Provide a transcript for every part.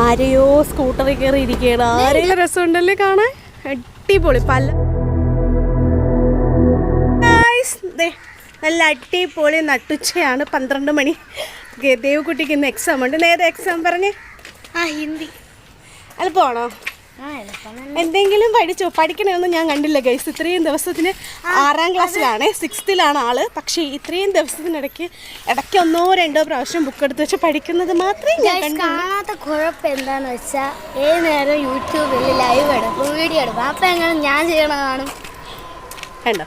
ആരെയോ സ്കൂട്ടറിൽ കയറി ഇരിക്കുകയാണ് ആരെയോ രസമുണ്ടല്ലേ കാണാൻ? അടിപൊളി. പല നല്ല അടിപൊളി നട്ടുച്ചയാണ്. പന്ത്രണ്ട് മണി. ദേവക്കുട്ടിക്ക് ഇന്ന് എക്സാം ഉണ്ട്. നേരെ എക്സാം പറഞ്ഞേ. ആ ഹിന്ദി. അല്ല എളുപ്പം എന്തെങ്കിലും പഠിച്ചോ? പഠിക്കണമെന്ന് ഞാൻ കണ്ടില്ല ഗൈസ് ഇത്രയും ദിവസത്തിന് ആറാം ക്ലാസ്സിലാണ് സിക്സ്ത്തിലാണ് ആൾ. പക്ഷേ ഇത്രയും ദിവസത്തിനിടയ്ക്ക് ഇടയ്ക്ക് ഒന്നോ രണ്ടോ പ്രാവശ്യം ബുക്ക് എടുത്ത് വെച്ച് പഠിക്കുന്നത് മാത്രമേ ഞാൻ കാണാത്ത കുഴപ്പം എന്താന്ന് വെച്ചാൽ ഏത് നേരം യൂട്യൂബിൽ ലൈവ് എടുക്കും വീഡിയോ എടുക്കും. അപ്പം എങ്ങനെ ഞാൻ ചെയ്യണ കാണും? കണ്ടോ?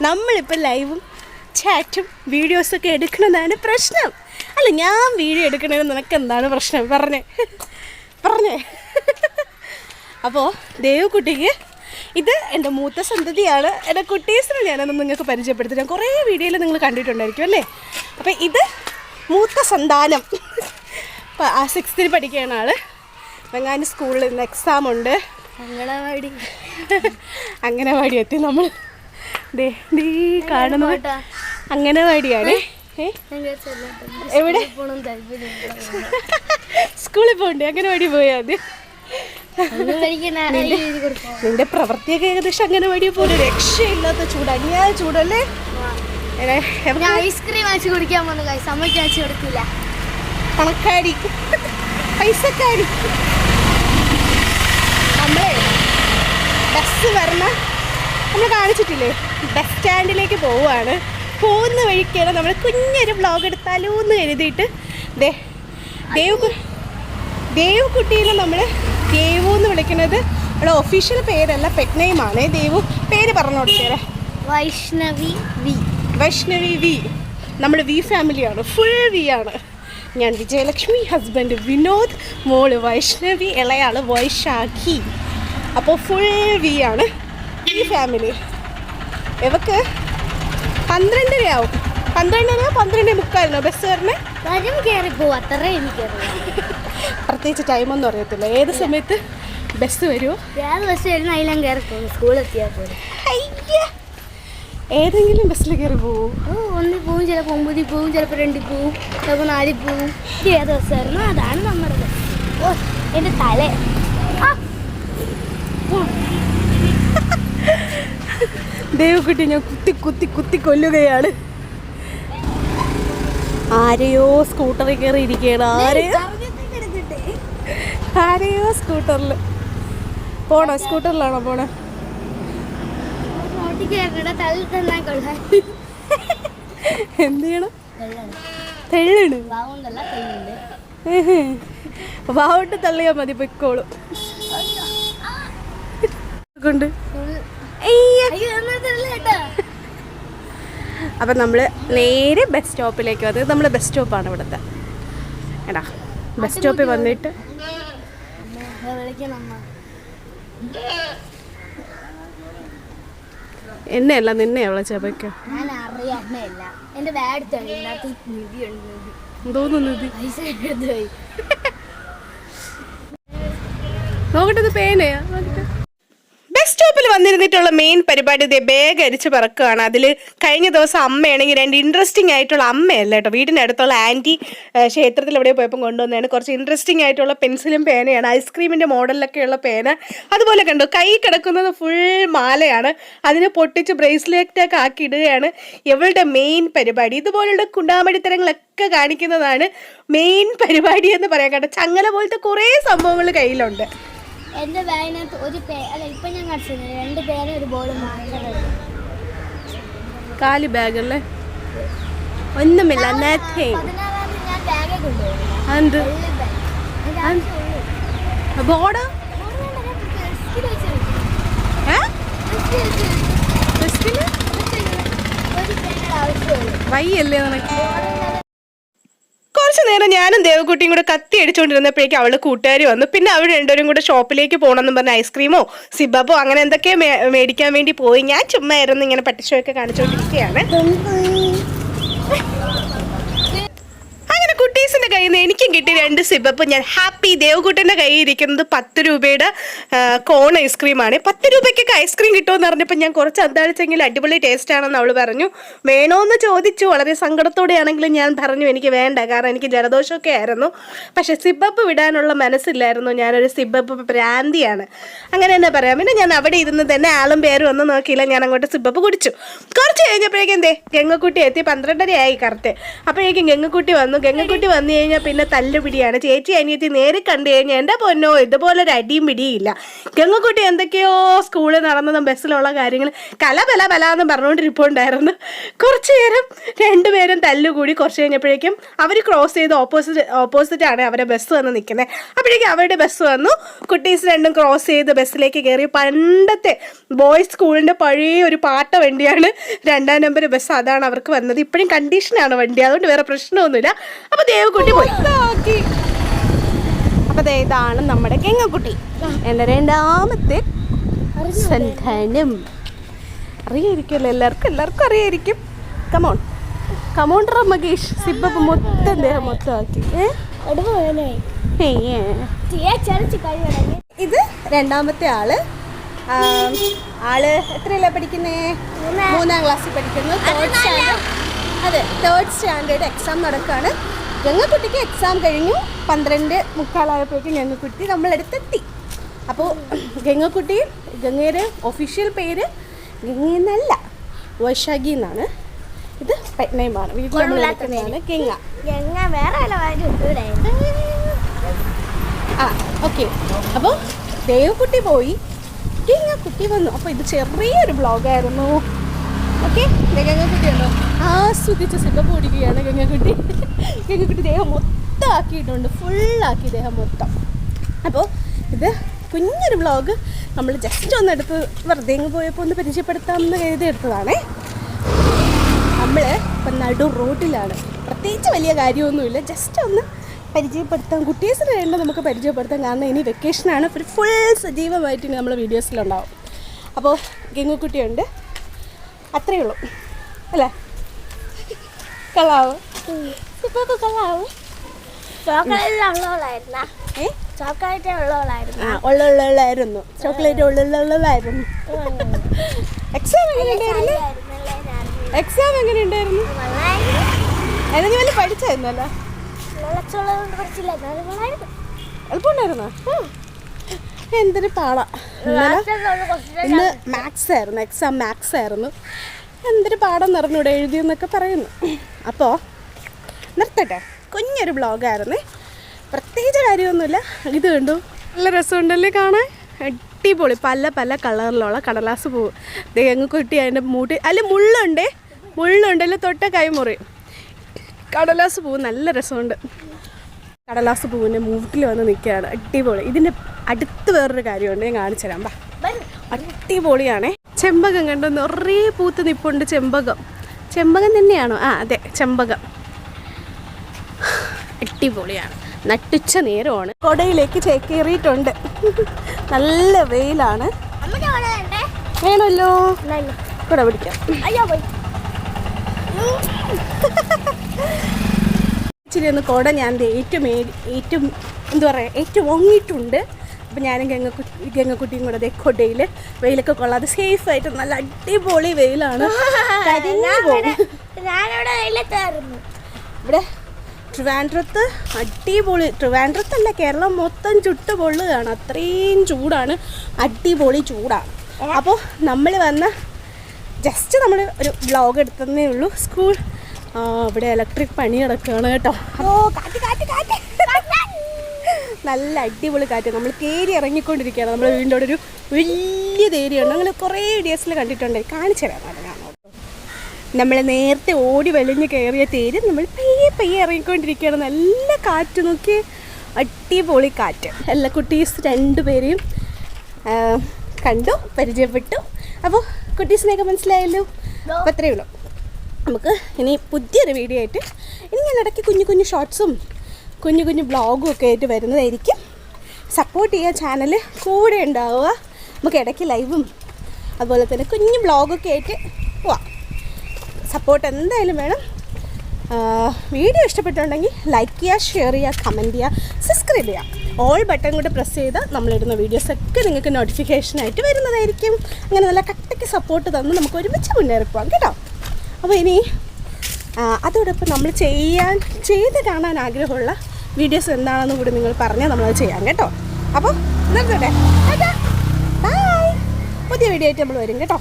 നമ്മളിപ്പോൾ ലൈവും ചാറ്റും വീഡിയോസൊക്കെ എടുക്കണതാണ് പ്രശ്നം. അല്ല ഞാൻ വീഡിയോ എടുക്കണമെന്ന് നിനക്ക് എന്താണ് പ്രശ്നം? പറഞ്ഞേ. പറഞ്ഞേ. അപ്പോൾ ദേവക്കുട്ടിക്ക് ഇത് എന്റെ മൂത്ത സന്തതിയാണ്. എന്റെ കുട്ടീസിനെ ഞാനൊന്ന് നിങ്ങൾക്ക് പരിചയപ്പെടുത്തി ഞാൻ കുറേ വീഡിയോയിൽ നിങ്ങൾ കണ്ടിട്ടുണ്ടായിരിക്കും അല്ലേ? അപ്പോൾ ഇത് മൂത്ത സന്താനം. അപ്പോൾ ആ സിക്സ്ത്തിൽ പഠിക്കുകയാണ് ആൾ വെങ്ങാനി സ്കൂളിൽ ഇന്ന് എക്സാം ഉണ്ട്. അങ്കണവാടി അംഗനവാടി എത്തി നമ്മൾ. ദേ പോട്ടാ. അംഗനവാടിയാണ്. എവിടെ? സ്കൂളിൽ പോകണ്ടേ? അംഗനവാടി പോയാൽ നിന്റെ പ്രവൃത്തിയൊക്കെ ഏകദേശം അങ്ങനെ അംഗനവാടി പോലെ രക്ഷയില്ലാത്ത ചൂട്. അന്യായ ചൂടല്ലേ? ഐസ്ക്രീം വാങ്ങിച്ചു കുടിക്കാൻ പോകുന്നു കൈസ് അമ്മയ്ക്ക് വാങ്ങിച്ചു കൊടുക്കില്ല പണക്കാരി. പൈസക്കാരി. നമ്മളെ ബസ് വരണ നമ്മൾ കാണിച്ചിട്ടില്ലേ? ബസ് സ്റ്റാൻഡിലേക്ക് പോവാണ് പോകുന്ന വഴിക്കാണ് നമ്മൾ കുഞ്ഞൊരു ബ്ലോഗ് എടുത്താലോ എന്ന് കരുതിയിട്ട് ദേ ദേവ് ദേവുകുട്ടീനെ നമ്മൾ ദേവു എന്ന് വിളിക്കുന്നത് ഇവിടെ ഒഫീഷ്യൽ പേരല്ല പെറ്റ് നെയിമാണ് ദേവു പേര് പറഞ്ഞു കൊടുത്തേരെ. വൈഷ്ണവി വി. വൈഷ്ണവി വി. നമ്മൾ വി ഫാമിലിയാണ് ഫുൾ വി ആണ്. ഞാൻ വിജയലക്ഷ്മി ഹസ്ബൻഡ് വിനോദ് മോൾ വൈഷ്ണവി ഇളയാൾ വൈശാഖി. അപ്പോൾ ഫുൾ വി ആണ് വി ഫാമിലി ഇവക്ക് പന്ത്രണ്ടരയാവും. പന്ത്രണ്ടര പന്ത്രണ്ടേ മുക്കാലിനോ? ബസ് വരണേ? വരും കയറി പോവും. അത്രേ എനിക്കറിയാം പ്രത്യേകിച്ച് ടൈമൊന്നും അറിയത്തില്ല. ഏത് സമയത്ത് ബസ് വരുമോ ഏത് ബസ് വരുന്ന അതിലും കയറി പോകും. സ്കൂളെത്തിയാൽ പോലെ ഏതെങ്കിലും ബസ്സിൽ കയറി പോവും? ഒന്നിൽ പോവും ചിലപ്പോൾ ഒമ്പതിൽ പോവും ചിലപ്പോൾ രണ്ടിൽ പോവും ചിലപ്പോൾ നാലിൽ പോവും. ഏത് ബസ്സായിരുന്നു അതാണ് നമ്മുടെ ബസ് ഓ എന്റെ തല. ദേവക്കുട്ടി ഞാൻ കുത്തി കുത്തി കുത്തി കൊല്ലുകയാണ്. ആരെയോ സ്കൂട്ടറിൽ കയറി ഇരിക്കുകയാണ് ആരെയോ ആരെയോ സ്കൂട്ടറിൽ പോണോ? സ്കൂട്ടറിലാണോ പോണേ? എന്ത് ചെയ്യണം? തെള്ളണ്. തള്ളിയാ വാവട്ട് തള്ളിയാൽ മതി പൊയ്ക്കോളും. കൊണ്ട്. അപ്പം നമ്മൾ നേരെ ബസ് സ്റ്റോപ്പിലേക്ക് വന്നത്. നമ്മൾ ബസ് സ്റ്റോപ്പാണ് ഇവിടുത്തെ. എടാ ബസ് സ്റ്റോപ്പിൽ വന്നിട്ട് വിളിക്കണം അമ്മ എന്നെയല്ല നിന്നെ അവളെ ഞാൻ നിധിയുണ്ട് നിധി തോന്നുന്നു പൈസ എടുത്ത് പോയി. നോക്കട്ടെ ഇത് പേനയാ? വന്നിരുന്നിട്ടുള്ള മെയിൻ പരിപാടി ഇതേ ബാഗ് അരിച്ച് പറക്കുകയാണ്. അതിൽ കഴിഞ്ഞ ദിവസം അമ്മയാണെങ്കിൽ രണ്ട് ഇൻട്രസ്റ്റിംഗ് ആയിട്ടുള്ള അമ്മയല്ല കേട്ടോ. വീടിന്റെ അടുത്തുള്ള ആന്റി ക്ഷേത്രത്തിൽ എവിടെ പോയപ്പോൾ കൊണ്ടുവന്നതാണ്. കുറച്ച് ഇൻട്രസ്റ്റിംഗ് ആയിട്ടുള്ള പെൻസിലും പേനയാണ്. ഐസ്ക്രീമിന്റെ മോഡലിലൊക്കെയുള്ള പേന. അതുപോലെ കണ്ടു കൈ കിടക്കുന്നത് ഫുൾ മാലയാണ്. അതിനെ പൊട്ടിച്ച് ബ്രേസ്ലെറ്റൊക്കെ ആക്കി ഇടുകയാണ് ഇവളുടെ മെയിൻ പരിപാടി. ഇതുപോലുള്ള കുണ്ടാമടിത്തരങ്ങളൊക്കെ കാണിക്കുന്നതാണ് മെയിൻ പരിപാടി എന്ന് പറയാൻ കേട്ടോ ചങ്ങല പോലത്തെ കുറേ സംഭവങ്ങൾ കയ്യിലുണ്ട്. എന്റെ ബാഗിനകത്ത് ഒരു പേ അല്ല ഇപ്പം ഞാൻ കാണിച്ചത് രണ്ട് പേരും ഒരു ബോൾ മാത്രമേ കാലി ബാഗല്ലേ ഒന്നുമില്ല ബാഗെ അല്ലേ ഒന്നുമില്ല ബോർഡ്? വയ്യല്ലേ നിനക്ക്? കുറച്ച് നേരം ഞാനും ദേവക്കുട്ടിയും കൂടെ കത്തി അടിച്ചുകൊണ്ടിരുന്നപ്പോഴേക്കും അവൾ കൂട്ടുകാരി വന്നു. പിന്നെ അവർ രണ്ടുപേരും കൂടെ ഷോപ്പിലേക്ക് പോകണമെന്ന് പറഞ്ഞ ഐസ്ക്രീമോ സിബബോ അങ്ങനെ എന്തൊക്കെ മേടിക്കാൻ വേണ്ടി പോയി. ഞാൻ ചുമ്മാ ഇങ്ങനെ പട്ടിച്ചോയൊക്കെ കാണിച്ചുകൊണ്ടിരിക്കുകയാണ് കയ്യിൽ നിന്ന് എനിക്കും കിട്ടി രണ്ട് സിബപ്പ് ഞാൻ ഹാപ്പി ദേവകുട്ടന്റെ കയ്യിൽ ഇരിക്കുന്നത് പത്ത് രൂപയുടെ കോൺ ഐസ്ക്രീമാണ്. പത്ത് രൂപയ്ക്കൊക്കെ ഐസ്ക്രീം കിട്ടുമെന്ന് പറഞ്ഞപ്പോൾ ഞാൻ കുറച്ച് അന്താളിച്ചെങ്കിൽ അടിപൊളി ടേസ്റ്റ് ആണെന്ന് അവൾ പറഞ്ഞു. വേണോന്ന് ചോദിച്ചു. വളരെ സങ്കടത്തോടെയാണെങ്കിലും ഞാൻ പറഞ്ഞു എനിക്ക് വേണ്ട. കാരണം എനിക്ക് ജലദോഷമൊക്കെ ആയിരുന്നു. പക്ഷെ സിബപ്പ് വിടാനുള്ള മനസ്സില്ലായിരുന്നു. ഞാനൊരു സിബപ്പ് പ്രാന്തിയാണ് അങ്ങനെ തന്നെ പറയാം. പിന്നെ ഞാൻ അവിടെ ഇരുന്ന് തന്നെ ആളും പേരും ഒന്നും നോക്കിയില്ല. ഞാൻ അങ്ങോട്ട് സിബപ്പ് കുടിച്ചു. കുറച്ച് കഴിഞ്ഞപ്പോഴേക്കും എന്തേ? ഗംഗക്കുട്ടി എത്തി. പന്ത്രണ്ടരയായി കറക്റ്റ്. അപ്പോഴേക്കും ഗംഗക്കുട്ടി വന്നു. ഗംഗക്കുട്ടി വന്നു കഴിഞ്ഞാൽ പിന്നെ തല്ലുപിടിയാണ്. ചേച്ചി അനിയത്തി നേരെ കണ്ടു കഴിഞ്ഞാൽ എന്റെ പൊന്നോ? ഇതുപോലെ ഒരു അടിയും പിടിയില്ല ഗംഗക്കുട്ടി എന്തൊക്കെയോ സ്കൂളിൽ നടന്നതും ബസ്സിലുള്ള കാര്യങ്ങൾ കല ബല ബല എന്ന് പറഞ്ഞുകൊണ്ടിരിപ്പുണ്ടായിരുന്നു കുറച്ച് നേരം രണ്ടുപേരും തല്ലുകൂടി കുറച്ച് കഴിഞ്ഞപ്പോഴേക്കും അവർ ക്രോസ് ചെയ്ത് ഓപ്പോസിറ്റ് ഓപ്പോസിറ്റ് ആണ് അവരെ ബസ് വന്ന് നിൽക്കുന്നത് അപ്പോഴേക്കും അവരുടെ ബസ് വന്നു. കുട്ടീസ് രണ്ടും ക്രോസ് ചെയ്ത് ബസ്സിലേക്ക് കയറി. പണ്ടത്തെ ബോയ്സ് സ്കൂളിന്റെ പഴയ ഒരു പാട്ട വണ്ടിയാണ്. രണ്ടാം നമ്പർ ബസ് അതാണ് അവർക്ക് വന്നത്. ഇപ്പോഴും കണ്ടീഷനാണ് വണ്ടി. അതുകൊണ്ട് വേറെ പ്രശ്നമൊന്നുമില്ല. അപ്പോൾ ദേവക്കുട്ടി പോയി. അപ്പൊ ഇതാണ് നമ്മുടെ കെങ്ങക്കുട്ടി എന്റെ രണ്ടാമത്തെ സന്താനം. അറിയായിരിക്കുമല്ലോ എല്ലാവർക്കും എല്ലാവർക്കും അറിയായിരിക്കും. കമോൺ കമോൺ മകേഷ് സിബ് മൊത്തം ദേഹം മൊത്തം ആക്കി ഇത് രണ്ടാമത്തെ ആൾ. ആൾ എത്രയല്ല പഠിക്കുന്നേ? മൂന്നാം ക്ലാസ്സിൽ പഠിക്കുന്നു. തേർഡ് സ്റ്റാൻഡേർഡ് അതെ തേർഡ് സ്റ്റാൻഡേർഡ് എക്സാം നടക്കുകയാണ് ഗംഗക്കുട്ടിക്ക് എക്സാം കഴിഞ്ഞു. പന്ത്രണ്ട് മുക്കാലായപ്പോഴേക്കും ഗംഗക്കുട്ടി നമ്മളടുത്തെത്തി. അപ്പോൾ ഗംഗക്കുട്ടി ഗംഗയുടെ ഒഫീഷ്യൽ പേര് ഗംഗയെന്നല്ല വൈശാഖി എന്നാണ്. ഇത് പെറ്റ് നെയിമാണ് വീട്ടിൽ നമ്മൾ ഗംഗ. വേറെ ആ ഓക്കെ. അപ്പോൾ ദേവക്കുട്ടി പോയി. ഗംഗക്കുട്ടി കുട്ടി വന്നു. അപ്പോൾ ഇത് ചെറിയൊരു ബ്ലോഗായിരുന്നു ഓക്കെ ഗംഗക്കുട്ടിയുണ്ടോ? ആസ്വദിച്ച് സിബ ഓടിക്കുകയാണ് ഗംഗക്കുട്ടി. ഗംഗക്കുട്ടി ദേഹം മൊത്തം ആക്കിയിട്ടുണ്ട് ഫുള്ളാക്കി ദേഹം മൊത്തം. അപ്പോൾ ഇത് കുഞ്ഞൊരു വ്ളോഗ് നമ്മൾ ജസ്റ്റ് ഒന്ന് എടുത്ത് വെറുതെ പോയപ്പോൾ ഒന്ന് പരിചയപ്പെടുത്താമെന്ന് കരുതി എടുത്തതാണേ. നമ്മൾ ഇപ്പം നടു റോഡിലാണ്. പ്രത്യേകിച്ച് വലിയ കാര്യമൊന്നുമില്ല ജസ്റ്റ് ഒന്ന് പരിചയപ്പെടുത്താം. കുട്ടീസിന് വേണ്ട നമുക്ക് പരിചയപ്പെടുത്താം. കാരണം ഇനി വെക്കേഷനാണ് ഒരു ഫുൾ സജീവമായിട്ട് ഇനി നമ്മൾ വീഡിയോസിലുണ്ടാവും അപ്പോൾ ഗംഗുക്കുട്ടിയുണ്ട്. അത്രയേ ഉള്ളൂ. അല്ലേ? കളാവ് ഇപ്പോൾ കളാവ് ചോക്ലേറ്റ് ഉള്ളവളായിരുന്ന? ചോക്ലേറ്റ് ഉള്ളവളായിരുന്നു. എക്സാം എങ്ങനെയുണ്ടായിരുന്നു എക്സാം എങ്ങനെയുണ്ടായിരുന്നു അതിന് വല്ല പഠിച്ചായിരുന്നല്ലോ. എളുപ്പമുണ്ടായിരുന്നോ? എന്തൊരു പാള ഇന്ന് മാത്സ് ആയിരുന്നു എക്സാം മാത്സ് ആയിരുന്നു. എന്തൊരു പാടം നിറഞ്ഞൂടെ എഴുതിയെന്നൊക്കെ പറയുന്നു. അപ്പോൾ നിർത്തട്ടെ. കുഞ്ഞൊരു ബ്ലോഗായിരുന്നേ പ്രത്യേകിച്ച് കാര്യമൊന്നുമില്ല. ഇത് കണ്ടു. നല്ല രസമുണ്ടല്ലേ കാണാൻ? അടിപൊളി. പല പല കളറിലുള്ള കടലാസ് പൂവ് തേങ്ങ കുട്ടി അതിന്റെ മൂട്ടി. അതിൽ മുള്ളുണ്ടേ. മുള്ളുണ്ടല്ലോ തൊട്ട കൈമുറി. കടലാസ് പൂവ് നല്ല രസമുണ്ട്. കടലാസ് പൂവിന്റെ മൂട്ടിൽ വന്ന് നിൽക്കുകയാണ്. അടിപൊളി. ഇതിന്റെ അടുത്ത് വേറൊരു കാര്യമുണ്ട് ഞാൻ കാണിച്ചു തരാം. ബാ. അടിപൊളിയാണേ. ചെമ്പകം കണ്ടോ? നിറയെ പൂത്ത് നിപ്പുണ്ട് ചെമ്പകം. ചെമ്പകം തന്നെയാണോ? ആ അതെ ചെമ്പകം. അടിപൊളിയാണ്. നട്ടുച്ച നേരമാണ്. കൊടയിലേക്ക് ചേക്കേറിയിട്ടുണ്ട്. നല്ല വെയിലാണ്? വേണമല്ലോ? കൂടെ പിടിക്കാം. ഇച്ചിരി ഒന്ന് കുട ഞാൻ ഏറ്റവും ഏറ്റവും എന്താ പറയുക ഏറ്റവും ഒങ്ങിയിട്ടുണ്ട് അപ്പം ഞാനും ഗംഗക്കുട്ടി ഗംഗക്കുട്ടിയും കൂടെ അതേ കൊടയിൽ വെയിലൊക്കെ സേഫ് ആയിട്ട് നല്ല അടിപൊളി വെയിലാണ്. ഇവിടെ ട്രിവാൻഡ്രത്ത് അടിപൊളി ട്രിവാൻഡ്രത്തല്ല കേരളം മൊത്തം ചുട്ട് പൊള്ളുകയാണ് അത്രയും ചൂടാണ്. അടിപൊളി ചൂടാണ് അപ്പോൾ നമ്മൾ വന്ന ജസ്റ്റ് നമ്മൾ ഒരു ബ്ലോഗ് എടുത്തതേ ഉള്ളൂ. സ്കൂൾ ഇവിടെ ഇലക്ട്രിക് പണി നടക്കുകയാണ് കേട്ടോ. ഓ കാറ്റ് കാറ്റ് കാറ്റ്. നല്ല അടിപൊളി കാറ്റ്. നമ്മൾ തേരി ഇറങ്ങിക്കൊണ്ടിരിക്കുകയാണ്. നമ്മൾ വീടിന്റെ ഒരു വലിയ തേരിയാണ് അങ്ങനെ കുറേ വീഡിയോസിൽ കണ്ടിട്ടുണ്ട്. കാണിച്ചു തരാം. നമ്മൾ നേരത്തെ ഓടി വെളിഞ്ഞ് കയറിയ തേര് നമ്മൾ പയ്യെ പയ്യെ ഇറങ്ങിക്കൊണ്ടിരിക്കുകയാണ്. നല്ല കാറ്റ്. നോക്കി അടിപൊളി കാറ്റ്. എല്ലാ കുട്ടീസ് രണ്ടുപേരെയും കണ്ടു പരിചയപ്പെട്ടു. അപ്പോൾ കുട്ടീസിനെയൊക്കെ മനസ്സിലായല്ലോ? അപ്പോൾ അത്രയേ ഉള്ളൂ. നമുക്ക് ഇനി പുതിയൊരു വീഡിയോ ആയിട്ട് ഇനി ഞാൻ ഇടയ്ക്ക് കുഞ്ഞു കുഞ്ഞു ഷോർട്സും കുഞ്ഞു കുഞ്ഞു ബ്ലോഗും ഒക്കെ ആയിട്ട് വരുന്നതായിരിക്കും. സപ്പോർട്ട് ചെയ്യുക ചാനൽ കൂടെ ഉണ്ടാവുക. നമുക്ക് ഇടയ്ക്ക് ലൈവും അതുപോലെ തന്നെ കുഞ്ഞു ബ്ലോഗൊക്കെ ആയിട്ട് പോവാം. സപ്പോർട്ട് എന്തായാലും വേണം. വീഡിയോ ഇഷ്ടപ്പെട്ടുണ്ടെങ്കിൽ ലൈക്ക് ചെയ്യുക ഷെയർ ചെയ്യുക കമന്റ് ചെയ്യുക സബ്സ്ക്രൈബ് ചെയ്യുക. ഓൾ ബട്ടൺ കൂടെ പ്രസ് ചെയ്താൽ നമ്മളിടുന്ന വീഡിയോസൊക്കെ നിങ്ങൾക്ക് നോട്ടിഫിക്കേഷനായിട്ട് വരുന്നതായിരിക്കും. അങ്ങനെ നല്ല കട്ടയ്ക്ക് സപ്പോർട്ട് തന്ന് നമുക്ക് ഒരുമിച്ച് മുന്നേറി പോകാം കേട്ടോ. അപ്പോൾ ഇനി അതോടൊപ്പം നമ്മൾ ചെയ്യാൻ ചെയ്ത് കാണാൻ ആഗ്രഹമുള്ള വീഡിയോസ് എന്താണെന്ന് കൂടി നിങ്ങൾ പറഞ്ഞാൽ നമ്മളത് ചെയ്യാം കേട്ടോ. അപ്പോൾ നിർത്തട്ടെ. ബൈ പുതിയ വീഡിയോ ആയിട്ട് നമ്മൾ വരും കേട്ടോ.